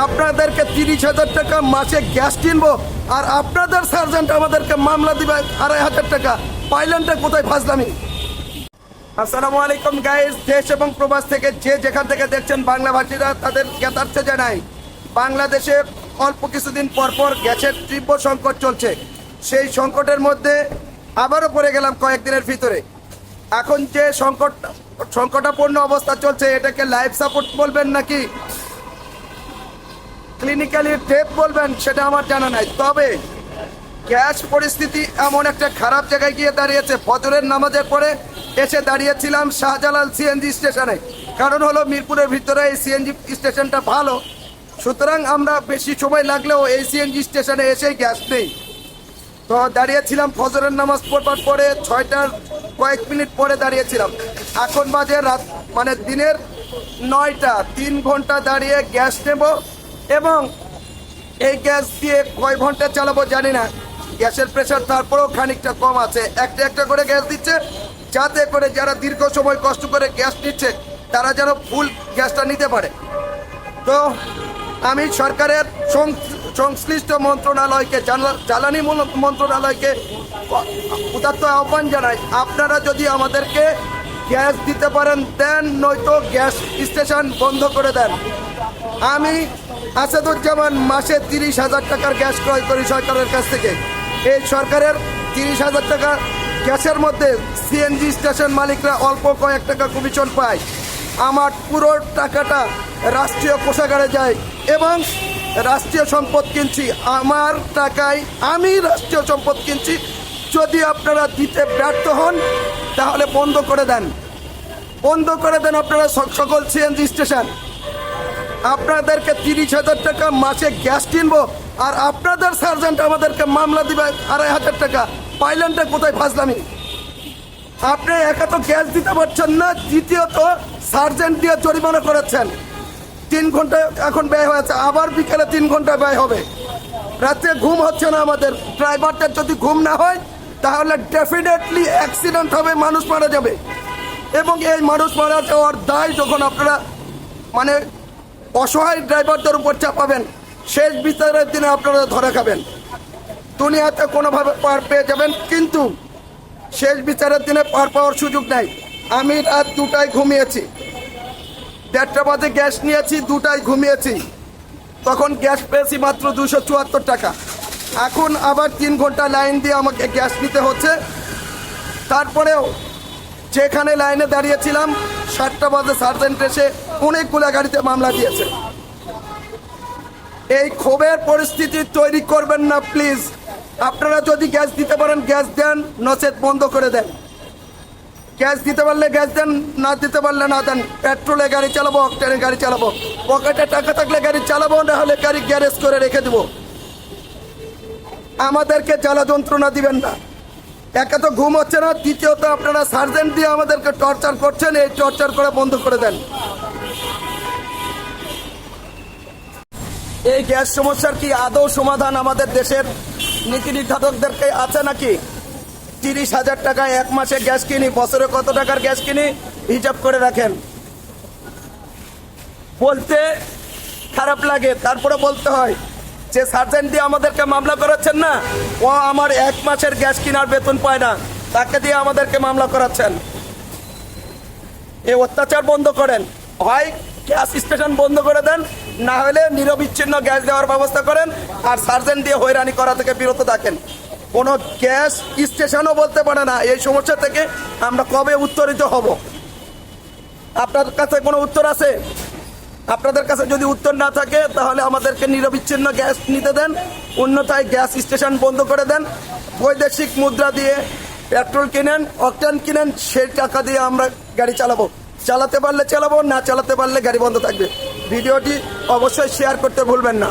আপনাদেরকে তিরিশ হাজার টাকা মাসে গ্যাস কিনবো, আর আপনাদের সার্জেন্ট আমাদেরকে মামলা দিবে আড়াই হাজার টাকা। পাইলেনটা কোথায় ফাঁসলামি আসসালামু আলাইকুম গাইজ দেশ এবং প্রবাস থেকে যে যেখান থেকে দেখছেন বাংলা ভাষীরা, তাদের জ্ঞাতার্থে জানাই, বাংলাদেশে অল্প কিছুদিন পর পর গ্যাসের তীব্র সংকট চলছে। সেই সংকটের মধ্যে আবারও পড়ে গেলাম কয়েকদিনের ভিতরে। এখন যে সংকট সংকটাপূর্ণ অবস্থা চলছে, এটাকে লাইফ সাপোর্ট বলবেন নাকি? ক্লিনিক্যালি টেপ বলবেন, সেটা আমার জানা নাই। তবে গ্যাস পরিস্থিতি এমন একটা খারাপ জায়গায় গিয়ে দাঁড়িয়েছে। ফজরের নামাজের পরে এসে দাঁড়িয়েছিলাম শাহজালাল সিএনজি স্টেশনে। কারণ হলো মিরপুরের ভিতরে এই সিএনজি স্টেশনটা ভালো। সুতরাং আমরা বেশি সময় লাগলেও এই সিএনজি স্টেশনে এসেই গ্যাস নেই। তো দাঁড়িয়েছিলাম ফজরের নামাজ পড়বার পরে ছয়টার কয়েক মিনিট পরে দাঁড়িয়েছিলাম। এখন বাজে রাত মানে দিনের নয়টা, তিন ঘণ্টা দাঁড়িয়ে গ্যাস নেব। এবং এই গ্যাস দিয়ে কয় ঘণ্টা চালাবো জানি না। গ্যাসের প্রেশার তারপরেও খানিকটা কম আছে। একটা একটা করে গ্যাস দিচ্ছে, যাতে করে যারা দীর্ঘ সময় কষ্ট করে গ্যাস নিচ্ছে, তারা যেন ফুল গ্যাসটা নিতে পারে। তো আমি সরকারের সংশ্লিষ্ট মন্ত্রণালয়কে জ্বালানি মন্ত্রণালয়কে উদাত্ত আহ্বান জানাই। আপনারা যদি আমাদেরকে গ্যাস দিতে পারেন, দেন নয়তো গ্যাস স্টেশন বন্ধ করে দেন। আমি আসাদুজ্জামান মাসে তিরিশ হাজার টাকার গ্যাস ক্রয় করি সরকারের কাছ থেকে। এই সরকারের তিরিশ হাজার টাকা গ্যাসের মধ্যে সিএনজি স্টেশন মালিকরা অল্প কয়েক টাকা কমিশন পায়। আমার পুরো টাকাটা রাষ্ট্রীয় কোষাগারে যায় এবং রাষ্ট্রীয় সম্পদ কিনছি। আমার টাকায় আমি রাষ্ট্রীয় সম্পদ কিনছি। যদি আপনারা দিতে ব্যর্থ হন, তাহলে বন্ধ করে দেন। বন্ধ করে দেন আপনারা সকল সিএনজি স্টেশন। আপনাদেরকে তিরিশ হাজার টাকা মাসে গ্যাস কিনবো, আর আপনাদের সার্জেন্ট আমাদেরকে মামলা দিবে আড়াই হাজার টাকা। পাইলেনটা কোথায় ফাঁসলামি আপনি একা তো গ্যাস দিতে পারছেন না, দ্বিতীয়ত সার্জেন্ট দিয়ে জরিমানা করেছেন। তিন ঘণ্টা এখন ব্যয় হয়েছে, আবার বিকেলে তিন ঘণ্টা ব্যয় হবে। রাত্রে ঘুম হচ্ছে না আমাদের। ড্রাইভারটার যদি ঘুম না হয়, তাহলে ডেফিনেটলি অ্যাক্সিডেন্ট হবে, মানুষ মারা যাবে। এবং এই মানুষ মারা যাওয়ার দায় যখন আপনারা মানে অসহায় ড্রাইভারদের উপর চাপাবেন। শেষ বিচারের দিনে আপনারা ধরা খাবেন। দুনিয়াতে কোনোভাবে পার পেয়ে যাবেন, কিন্তু শেষ বিচারের দিনে পার পাওয়ার সুযোগ নাই। আমি রাত দুটায় ঘুমিয়েছি। দেড়টা বাজে গ্যাস নিয়েছি, দুটায় ঘুমিয়েছি। তখন গ্যাস পেয়েছি মাত্র দুশো চুয়াত্তর টাকা। এখন আবার তিন ঘণ্টা লাইন দিয়ে আমাকে গ্যাস নিতে হচ্ছে। তারপরেও যেখানে লাইনে দাঁড়িয়েছিলাম, সাতটা বাজে সার্জেন্ট এসে অনেকগুলো গাড়িতে মামলা দিয়েছে। এই ক্ষোভের পরিস্থিতি তৈরি করবেন না প্লিজ আপনারা যদি গ্যাস দিতে পারেন, গ্যাস দেন, নচেত বন্ধ করে দেন। গ্যাস দিতে পারলে গ্যাস দেন, না দিতে পারলে না দেন। পেট্রোলে গাড়ি চালাবো, অক্টেনে গাড়ি চালাবো। পকেটে টাকা থাকলে গাড়ি চালাবো, না হলে গাড়ি গ্যারেজ করে রেখে দেবো। আমাদেরকে জ্বালা যন্ত্রণা দিবেন না। একে তো ঘুম হচ্ছে না, দ্বিতীয়ত আপনারা সার্জেন্ট দিয়ে আমাদেরকে টর্চার করছেন, এই টর্চার করে বন্ধ করে দেন। এই গ্যাস সমস্যার কি আদৌ সমাধান আমাদের দেশের নীতি নির্ধারকদেরকে আছে নাকি? তিরিশ হাজার টাকায় এক মাসে গ্যাস কিনি, বছরে কত টাকার গ্যাস কিনি? হিসাব করে রাখেন। বলতে খারাপ লাগে, তারপরে বলতে হয়, যে সার্জেন্ট দিয়ে আমাদেরকে মামলা করাচ্ছেন না, ও আমার এক মাসের গ্যাস কেনার বেতন পায় না, তাকে দিয়ে আমাদেরকে মামলা করাচ্ছেন। এই অত্যাচার বন্ধ করেন। হয় গ্যাস স্টেশন বন্ধ করে দেন, না হলে নিরবিচ্ছিন্ন গ্যাস দেওয়ার ব্যবস্থা করেন আর সার্জেন্ট দিয়ে হয়রানি করা থেকে বিরত থাকেন। কোনো গ্যাস স্টেশনও বলতে পারে না, এই সমস্যা থেকে আমরা কবে উত্তরিত হব? আপনার কাছে কোনো উত্তর আছে? আপনাদের কাছে যদি উত্তর না থাকে, তাহলে আমাদেরকে নিরবিচ্ছিন্ন গ্যাস নিতে দেন, অন্যথায় গ্যাস স্টেশন বন্ধ করে দেন। বৈদেশিক মুদ্রা দিয়ে পেট্রোল কিনেন, অকটেন কিনেন, সেই টাকা দিয়ে আমরা গাড়ি চালাবো। চালাতে পারলে চালাবো, না চালাতে পারলে গাড়ি বন্ধ থাকবে। ভিডিওটি অবশ্যই শেয়ার করতে ভুলবেন না।